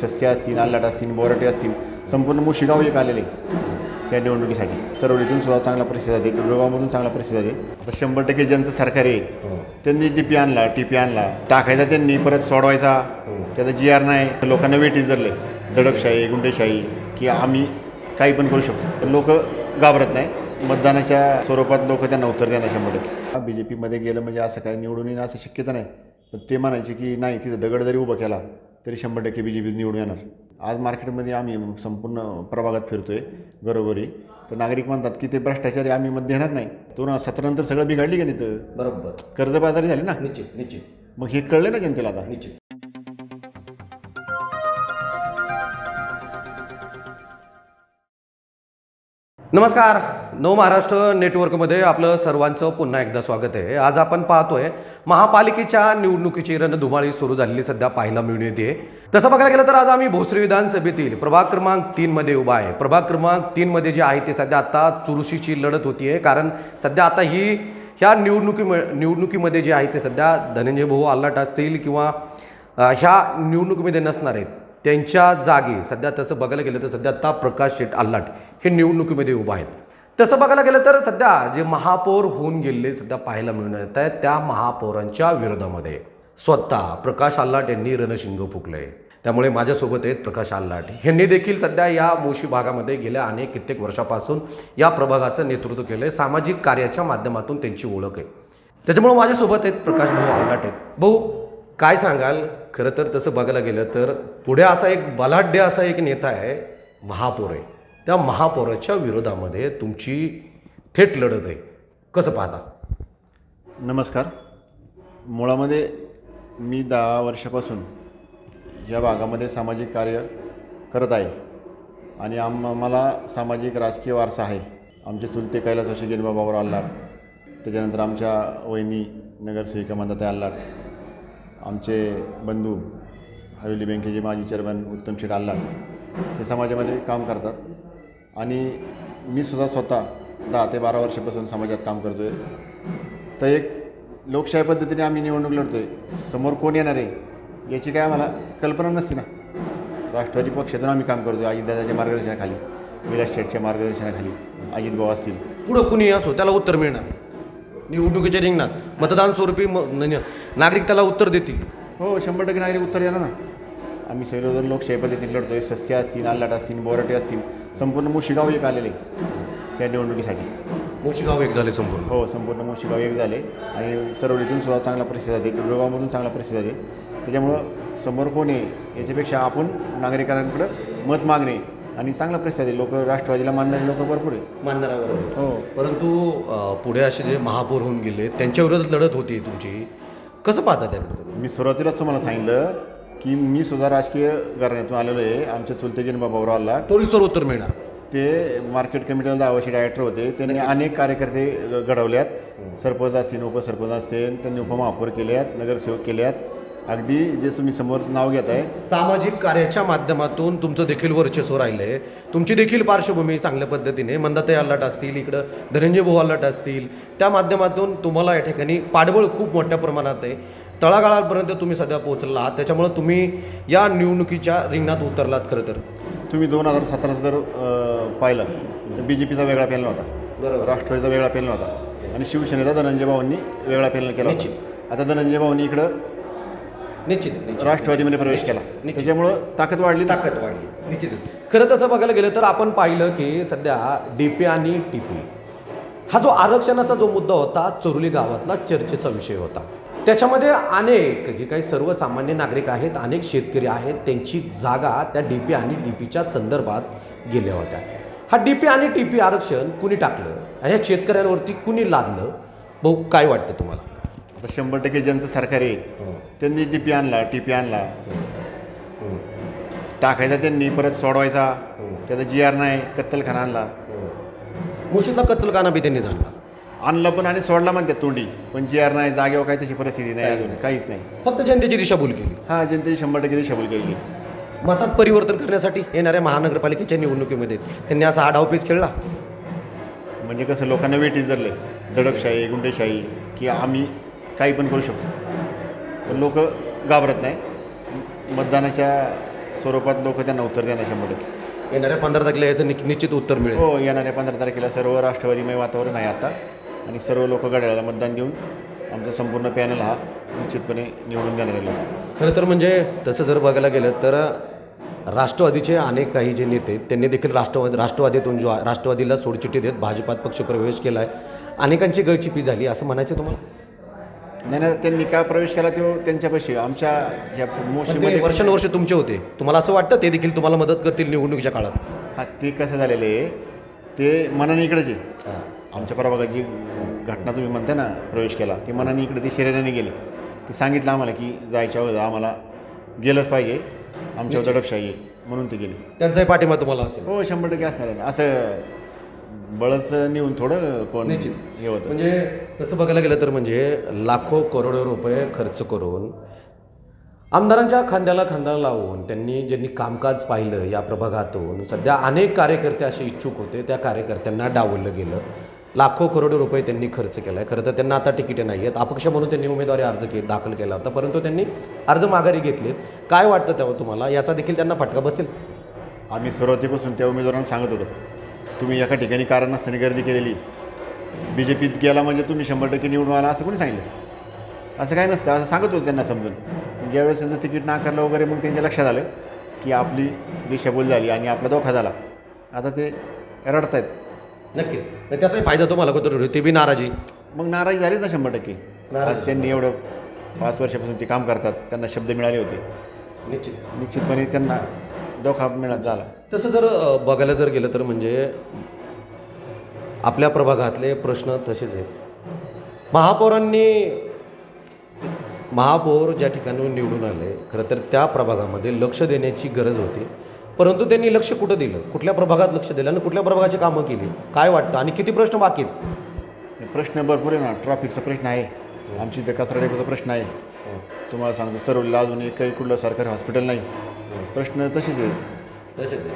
सस्ते असतील आल्लाट असतील बोराटे असतील संपूर्ण मुशिगाव एक आलेले या निवडणुकीसाठी. सरवलीतून सुद्धा चांगला प्रतिसाद आहे. डोळगावमधून चांगला प्रतिसाद आहे. आता शंभर टक्के ज्यांचं सरकार आहे त्यांनी टी पी आणला टी पी आणला. टाकायचा त्यांनी परत सोडवायचा. त्याचा जी आर नाही लोकांना वेटीस धरले. दडपशाही गुंडेशाही की आम्ही काही पण करू शकतो. लोक घाबरत नाही. मतदानाच्या स्वरूपात लोक त्यांना उत्तर देणार शंभर टक्के. बी जे पीमध्ये गेलं म्हणजे असं काय निवडून येणं असं शक्यता नाही. पण ते म्हणायचे की नाही तिथं दगड जरी उभं केला तरी शंभर टक्के बी जे पी निवडून येणार. आज मार्केटमध्ये आम्ही संपूर्ण प्रभागात फिरतोय घरोघरी. तर नागरिक म्हणतात की ते भ्रष्टाचारी आम्ही मत देणार नाही. दोन हजार सतरा नंतर सगळं बिघडली का नाही तर? बरोबर. कर्जबाजारी झाली ना? निश्चित निश्चित. मग हे कळलं ना जनतेला आता? निश्चित. नमस्कार. नव महाराष्ट्र नेटवर्कमध्ये आपलं सर्वांचं पुन्हा एकदा स्वागत आहे. आज आपण पाहतोय महापालिकेच्या निवडणुकीची रणधुमाळी सुरू झालेली सध्या पाहायला मिळून येते. तसं बघायला गेलं तर आज आम्ही भोसरी विधानसभेतील प्रभाग क्रमांक तीन मध्ये उभा आहे. प्रभाग क्रमांक तीन मध्ये जे आहे ते सध्या आता चुरशीची लढत होतीये. कारण सध्या आता ही ह्या निवडणुकी निवडणुकीमध्ये जे आहे ते सध्या धनंजय भाऊ आल्लाट असतील किंवा ह्या निवडणुकीमध्ये नसणार आहेत. त्यांच्या जागी सध्या तसं बघायला गेलं तर सध्या आता प्रकाश शेट आल्लाट हे निवडणुकीमध्ये उभं आहेत. तसं बघायला गेलं तर सध्या जे महापौर होऊन गेलेले सध्या पाहायला मिळून येत आहेत त्या महापौरांच्या विरोधामध्ये. स्वतः प्रकाश आल्लाट यांनी रणशिंग फुकलंय. त्यामुळे माझ्यासोबत आहेत प्रकाश आल्लाट यांनी देखील सध्या या मोशी भागामध्ये गेल्या अनेक कित्येक वर्षापासून या प्रभागाचं नेतृत्व केलं आहे सामाजिक कार्याच्या माध्यमातून त्यांची ओळख आहे. त्याच्यामुळे माझ्यासोबत आहेत प्रकाश भाऊ आल्लाट आहेत. भाऊ काय सांगाल? खरं तर तसं बघायला गेलं तर पुढे असा एक बलाढ्य असा एक नेता आहे महापौर. आहे त्या महापौराच्या विरोधामध्ये तुमची थेट लढत आहे. कसं पाहता? नमस्कार. मुळामध्ये मी दहा वर्षापासून या भागामध्ये सामाजिक कार्य करत आहे आणि आम आम्हाला सामाजिक राजकीय वारसा आहे. आमचे चुलते कैलासवाशी गेनबाबावर आल्लाट त्याच्यानंतर आमच्या वहिनी नगरसेविका मंदाताई आल्लाट आमचे बंधू हवेली बँकेचे माजी चेअरमॅन उत्तम शेठ आल्लाड हे समाजामध्ये काम करतात. आणि मी सुद्धा स्वतः दहा ते बारा वर्षापासून समाजात काम करतो आहे तर एक लोकशाही पद्धतीने आम्ही निवडणूक लढतो आहे समोर कोण येणार आहे याची काय आम्हाला कल्पना नसते ना. राष्ट्रवादी पक्षातून आम्ही काम करतो अजितदादाच्या मार्गदर्शनाखाली विराज शेठच्या मार्गदर्शनाखाली अजित भाऊ असतील. पुढं कुणी असो त्याला उत्तर मिळणार. निवडणुकीच्या रिंगणात. मतदान स्वरूपी म- न- नागरिक त्याला उत्तर देतील. हो शंभर टक्के नागरिक उत्तर देणार ना? आम्ही सर्वजण लोकशाही पद्धतीने लढतो आहे सस्ते असतील आल्लाट असतील बोराटे असतील संपूर्ण मुशिगाव एक आलेले या निवडणुकीसाठी. मोशीगाव एक झाले संपूर्ण. हो संपूर्ण मुशिगाव एक झाले आणि सरवलीतून सुद्धा चांगला प्रतिसाद आहे. डोळगावमधून चांगला प्रतिसाद आहे. त्याच्यामुळं समोर कोण आहे याच्यापेक्षा आपण नागरिकांकडं मत मागणे आणि चांगला प्रतिसाद आहे. लोक राष्ट्रवादीला मानणारे लोक भरपूर आहे मानणारा बरोबर हो. परंतु अ, पुढे असे जे महापौर होऊन गेले त्यांच्या विरोधात लढत होती तुमची. कसं पाहता त्याकडे मी सुरुवातीलाच तुम्हाला सांगितलं की मी सुद्धा राजकीय घराण्यातून आलेलो आहे. आमचे सुलतेगिन बाबावर आला थोडीसोर उत्तर मिळणार. ते मार्केट कमिटीला वर्षी डायरेक्टर होते. त्यांनी अनेक कार्यकर्ते घडवल्यात. सरपंच असतील उपसरपंच असतील त्यांनी उपमहापौर केल्यात नगरसेवक केल्यात. अगदी जे तुम्ही समोरचं नाव घेत आहे सामाजिक कार्याच्या माध्यमातून तुमचं देखील वर्चस्व राहिलंय. तुमची देखील पार्श्वभूमी चांगल्या पद्धतीने मंदाताई अल्लाट असतील इकडं धनंजय भाऊ अल्लाट असतील त्या माध्यमातून तुम्हाला या ठिकाणी पाठबळ खूप मोठ्या प्रमाणात आहे. तळागाळापर्यंत तुम्ही सध्या पोहोचला आहात त्याच्यामुळं तुम्ही या निवडणुकीच्या रिंगणात उतरलात खरं तर. तुम्ही दोन हजार सतराचं जर पाहिलं तर बी जे पीचा वेगळा पॅनल होता. बरोबर. राष्ट्रवादीचा वेगळा पॅनल होता. आणि शिवसेनेचा धनंजय भाऊंनी वेगळा पॅनल केला होता. आता धनंजय भाऊंनी इकडं निश्चित निश्चित. राष्ट्रवादीमध्ये प्रवेश केला. त्याच्यामुळं ताकद वाढली ना? ताकद वाढली. निश्चितच. खरं तसं बघायला गेलं तर आपण पाहिलं की सध्या डी पी आणि टी पी हा जो आरक्षणाचा जो मुद्दा होता चोरुली गावातला चर्चेचा विषय होता. त्याच्यामध्ये अनेक जे काही सर्वसामान्य नागरिक आहेत अनेक शेतकरी आहेत त्यांची जागा त्या डी पी आणि डी पीच्या संदर्भात गेल्या होत्या. हा डी पी आणि टी पी आरक्षण कुणी टाकलं आणि ह्या शेतकऱ्यांवरती कुणी लादलं? भाऊ काय वाटतं तुम्हाला? आता शंभर टक्के ज्यांचं सरकार आहे त्यांनी टी पी आणला. टी पी आणला टाकायचा त्यांनी परत सोडवायचा. त्याचा जी आर नाही कत्तलखाना आणला. मुशीदला कत्तलखाना बी त्यांनी जाणला आणलं पण आणि सोडला म्हणतात तोंडी. पण जी आर नाही जागेवर काही तशी परिस्थिती नाही अजून काहीच नाही. फक्त जनतेची दिशाभूल केली. हा जनतेची शंभर टक्के दिशाभूल केलेली मतात परिवर्तन करण्यासाठी येणाऱ्या महानगरपालिकेच्या निवडणुकीमध्ये त्यांनी असा हा डावपेच खेळला? म्हणजे कसं लोकांना वेटीस धरले दडपशाही गुंडेशाही की आम्ही काही पण करू शकतो. लोक घाबरत नाही. मतदानाच्या स्वरूपात लोक त्यांना उत्तर देणार शंभर टक्के येणाऱ्या पंधरा तारखेला याचं निक- निश्चित उत्तर मिळेल. हो येणाऱ्या पंधरा तारखेला सर्व राष्ट्रवादीमय वातावरण आहे आता. आणि सर्व लोक घड्याळाला मतदान देऊन आमचा संपूर्ण पॅनल हा निश्चितपणे निवडून देणारे लोक खरं तर म्हणजे तसं जर बघायला गेलं तर राष्ट्रवादीचे अनेक काही जे नेते आहेत, त्यांनी देखील राष्ट्रवादी राष्ट्रवादीतून जो राष्ट्रवादीला सोडचिठ्ठी देत भाजपात पक्षप्रवेश केला आहे अनेकांची गळचिपी झाली असं म्हणायचं तुम्हाला? नाही नाही त्यांनी का प्रवेश केला तो त्यांच्यापाशी? आमच्या ह्या पण ते मोशीमध्ये वर्षानुवर्ष तुमचे होते. तुम्हाला असं वाटतं ते देखील तुम्हाला मदत करतील निवडणुकीच्या काळात? हा ते कसं झालेलं आहे ते मनाने इकडेच. आहे आमच्या प्रभागाची घटना तुम्ही म्हणता ना प्रवेश केला ते मनाने इकडे ते शरीराने गेले. ते सांगितलं आम्हाला की जायच्या अगोदर आम्हाला गेलंच पाहिजे आमच्यावर दडपशाही आहे म्हणून ते गेले. त्यांचाही पाठिंबा तुम्हाला असेल. हो शंभर टक्के असणार आहे. असं बळच नेऊन थोडं कोण निश्चित. हे होतं. म्हणजे तसं बघायला गेलं तर म्हणजे लाखो करोडो रुपये खर्च करून आमदारांच्या खांद्याला खांदा लावून त्यांनी ज्यांनी कामकाज पाहिलं या प्रभागातून सध्या अनेक कार्यकर्ते असे इच्छुक होते त्या कार्यकर्त्यांना डावललं गेलं. लाखो करोडो रुपये त्यांनी खर्च केला आहे खरं तर त्यांना आता तिकिटे नाही आहेत अपक्ष म्हणून त्यांनी उमेदवारी अर्ज के दाखल केला होता परंतु त्यांनी अर्ज माघारी घेतलेत. काय वाटतं तेव्हा तुम्हाला? याचा देखील त्यांना फटका बसेल. आम्ही सुरुवातीपासून त्या उमेदवारांना सांगत होतो तुम्ही एका ठिकाणी कारण नसताना गर्दी केलेली. बी जे पीत गेला म्हणजे तुम्ही शंभर टक्के निवडून आला असं कोणी सांगितलं? असं काय नसतं असं सांगत होतो त्यांना समजून. ज्यावेळेस त्यांचं तिकीट नाकारलं वगैरे मग त्यांच्या लक्षात आलं की आपली दिशाभूल झाली आणि आपला धोका झाला. आता ते रडतायत. नक्कीच. आणि त्याचाही फायदा तुम्हाला होतो ते बी नाराजी. मग नाराजी झालीच ना शंभर टक्के. नाराजी आज त्यांनी एवढं पाच वर्षापासून ते काम करतात त्यांना शब्द मिळाले होते. निश्चित. निश्चितपणे त्यांना धोका मिळत झाला. तसं जर बघायला जर गेलं तर म्हणजे आपल्या प्रभागातले प्रश्न तसेच आहेत. महापौरांनी महापौर ज्या ठिकाणी निवडून आले खरं तर त्या प्रभागामध्ये लक्ष देण्याची गरज होती. परंतु त्यांनी लक्ष कुठं दिलं? कुठल्या प्रभागात लक्ष दिलं आणि कुठल्या प्रभागाची कामं केली? काय वाटतं? आणि किती प्रश्न बाकी आहेत? प्रश्न भरपूर आहे ना. ट्रॅफिकचा प्रश्न आहे. आमची इथं कचरा डेपोचा प्रश्न आहे. तुम्हाला सांगतो सर्वला अजून काही कुठलं सरकारी हॉस्पिटल नाही. प्रश्न तसेच आहे तसेच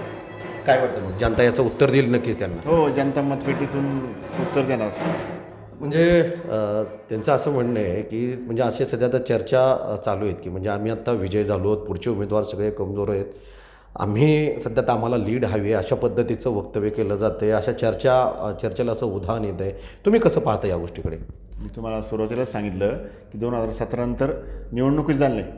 काय वाटतं मग? जनता याचं उत्तर देईल नक्कीच त्यांना. हो जनता मतपेटीतून उत्तर देणार. म्हणजे अ, त्यांचं असं म्हणणं आहे की म्हणजे असे सध्या आता चर्चा अ, चालू आहेत की म्हणजे आम्ही आत्ता विजय झालो आहोत पुढचे उमेदवार सगळे कमजोर आहेत. आम्ही सध्या तर आम्हाला लीड हवी आहे अशा पद्धतीचं वक्तव्य केलं जातं आहे अशा चर्चा अ, चर्चेला असं उदाहरण येत आहे. तुम्ही कसं पाहता या गोष्टीकडे? मी तुम्हाला सुरुवातीलाच सांगितलं की दोन हजार सतरानंतर निवडणुकीच झालं नाही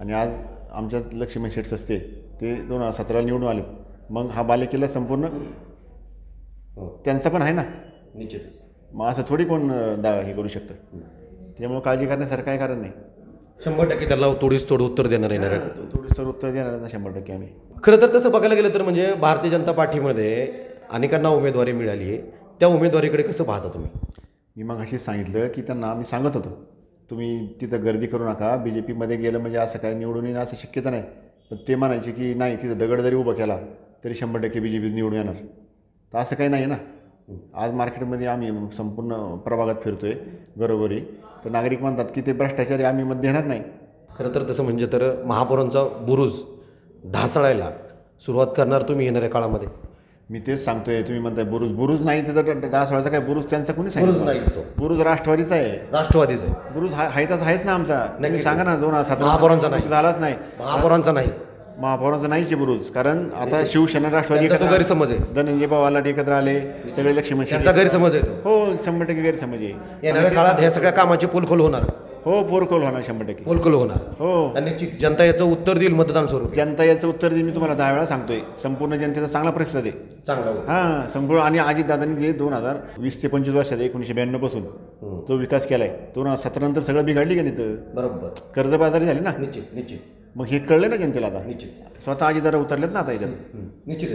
आणि आज आमच्यात लक्ष्मी शेट्स असते ते दोन हजार सतराला निवडून आलेत. मग हा बालेकिल्ला संपूर्ण? त्यांचा पण आहे ना? निश्चित मग असं थोडी कोण दा हे करू शकतं? त्यामुळे काळजी करण्यासारखं काय कारण नाही. शंभर टक्के त्याला तोडीस तोड उत्तर देणार येणार आहे थोडी सर उत्तर देणार ना शंभर टक्के आम्ही. खरं तर तसं बघायला गेलं तर म्हणजे भारतीय जनता पार्टीमध्ये अनेकांना उमेदवारी मिळाली आहे. त्या उमेदवारीकडे कसं पाहता तुम्ही? मी मग अशीच सांगितलं की त्यांना आम्ही सांगत होतो. तुम्ही तिथं गर्दी करू नका. बी जे पीमध्ये गेलं म्हणजे असं काय निवडून येणं असं शक्यता नाही. पण ते म्हणायचे की नाही तिथं दगड जरी उभं केला. तरी शंभर टक्के बी जे पी निवडून येणार. तर असं काही नाही ना. आज मार्केटमध्ये आम्ही संपूर्ण प्रभागात फिरतो आहे घरोघरी. तर नागरिक म्हणतात की ते भ्रष्टाचारी आम्ही मत देणार नाही. खरं तर तसं म्हणजे तर महापौरांचा बुरुज ढासळायला सुरुवात करणार तुम्ही येणाऱ्या काळामध्ये. मी तेच सांगतोय. तुम्ही म्हणताय बुरुज. बुरुज नाही तिथं डासवाळाचा काय? बुरुज त्यांचा कोणी बुरुज सांगितलं नाहीच तो. बुरुज राष्ट्रवादीचा आहे. राष्ट्रवादीचा आहे. बुरुज हा हायताच आहेच ना आमचा. सांगा ना दोन महापौरांचा नाही. झालाच नाही. महापौरांचा नाही. महापौराचा नाहीच आहे बुरुज. कारण आता शिवसेना राष्ट्रवादी त्यांचा तो एकत्र गैरसमज आहे. धनंजय भावाला एकत्र आले सगळे लक्ष्मण त्यांचा गैरसमज आहे हो शंभर टक्के गैरसमज आहे. येणाऱ्या काळात ह्या सगळ्या कामाची पोलखोल होणार. हो पोरकोल होणार शंभर टक्के. पोलखोल होणार. हो. आणि जनता याचं उत्तर देईल मतदान स्वरूप. जनता याचं उत्तर देईन मी तुम्हाला दहा वेळा सांगतोय. संपूर्ण जनतेचा चांगला प्रतिसाद आहे चांगला होईल. हां संपूर्ण आणि अजितदादांनी जे दोन हजार वीस ते पंचवीस वर्षात एकोणीशे ब्याण्णवपासून जो विकास केलाय. दोन हजार सतरा नंतर सगळं बिघडली का नाही तर? बरोबर. कर्जबाजारी झाली ना? निश्चित निश्चित. मग हे कळलं ना जनतेला आता? निश्चित. स्वतः अजितदादा उतरलेत ना आता याच्यात निश्चित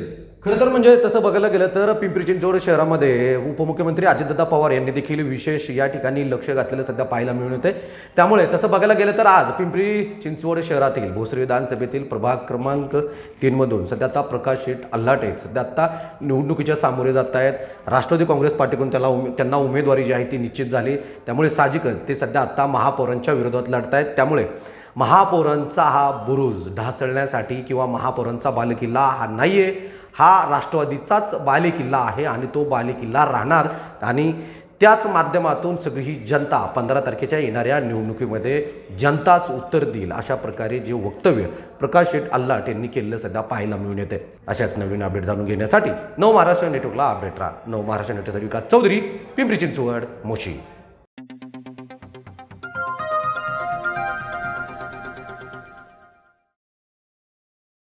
खरं तर म्हणजे तसं बघायला गेलं तर पिंपरी चिंचवड शहरामध्ये उपमुख्यमंत्री अजितदादा पवार यांनी देखील विशेष या ठिकाणी लक्ष घातलेलं सध्या पाहायला मिळून येते त्यामुळे तसं बघायला गेलं तर आज पिंपरी चिंचवड शहरातील भोसरी विधानसभेतील प्रभाग क्रमांक तीनमधून सध्या आता प्रकाश शेठ अल्लाट आहेत सध्या आता निवडणुकीच्या सामोरे जात आहेत राष्ट्रवादी काँग्रेस पार्टीकडून त्याला उमे त्यांना उमेदवारी जी आहे ती निश्चित झाली. त्यामुळे साहजिकच ते सध्या आता महापौरांच्या विरोधात लढत आहेत त्यामुळे महापौरांचा हा बुरुज ढासळण्यासाठी किंवा महापौरांचा बालेकिल्ला हा नाही आहे हा राष्ट्रवादीचाच बालेकिल्ला आहे आणि तो बालेकिल्ला राहणार आणि त्याच माध्यमातून सगळी ही जनता पंधरा तारखेच्या येणाऱ्या निवडणुकीमध्ये जनताच उत्तर देईल अशा प्रकारे जे वक्तव्य प्रकाश शेठ अल्लाट यांनी केलेलं सध्या पाहायला मिळून येते अशाच नवीन अपडेट जाणून घेण्यासाठी नव महाराष्ट्र नेटवर्कला अपडेट राहा. नव महाराष्ट्र नेटवर्कचा विकास चौधरी पिंपरी चिंचवड मोशी.